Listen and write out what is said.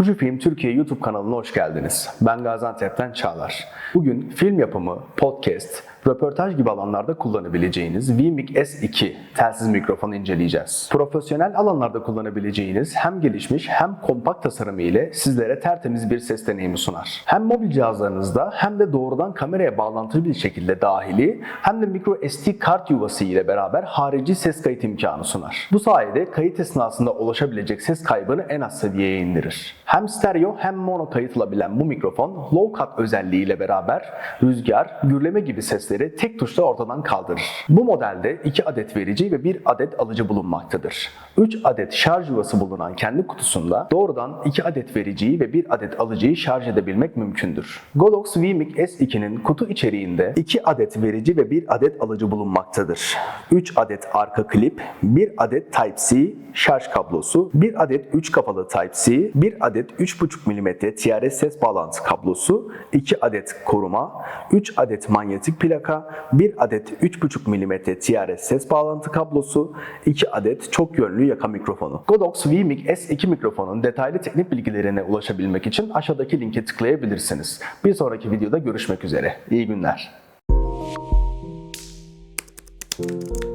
Fujifilm Türkiye YouTube kanalına hoş geldiniz. Ben Gaziantep'ten Çağlar. Bugün film yapımı, podcast, röportaj gibi alanlarda kullanabileceğiniz vMic S2 telsiz mikrofonu inceleyeceğiz. Profesyonel alanlarda kullanabileceğiniz hem gelişmiş hem kompakt tasarımı ile sizlere tertemiz bir ses deneyimi sunar. Hem mobil cihazlarınızda hem de doğrudan kameraya bağlantılı bir şekilde dahili hem de micro SD kart yuvası ile beraber harici ses kayıt imkanı sunar. Bu sayede kayıt esnasında ulaşabilecek ses kaybını en az seviyeye indirir. Hem stereo hem mono kayıtılabilen bu mikrofon low cut özelliği ile beraber rüzgar, gürleme gibi sesleri tek tuşla ortadan kaldırır. Bu modelde 2 adet verici ve 1 adet alıcı bulunmaktadır. 3 adet şarj yuvası bulunan kendi kutusunda doğrudan 2 adet vericiyi ve 1 adet alıcıyı şarj edebilmek mümkündür. Godox vMic S2'nin kutu içeriğinde 2 adet verici ve 1 adet alıcı bulunmaktadır. 3 adet arka klip, 1 adet Type-C şarj kablosu, bir adet 3 kapalı Type-C, bir adet 3.5 mm TRS ses bağlantı kablosu, 2 adet koruma, 3 adet manyetik plaka, 1 adet 3.5 mm TRS ses bağlantı kablosu, 2 adet çok yönlü yaka mikrofonu. Godox VMic S2 mikrofonun detaylı teknik bilgilerine ulaşabilmek için aşağıdaki linke tıklayabilirsiniz. Bir sonraki videoda görüşmek üzere. İyi günler. Thank you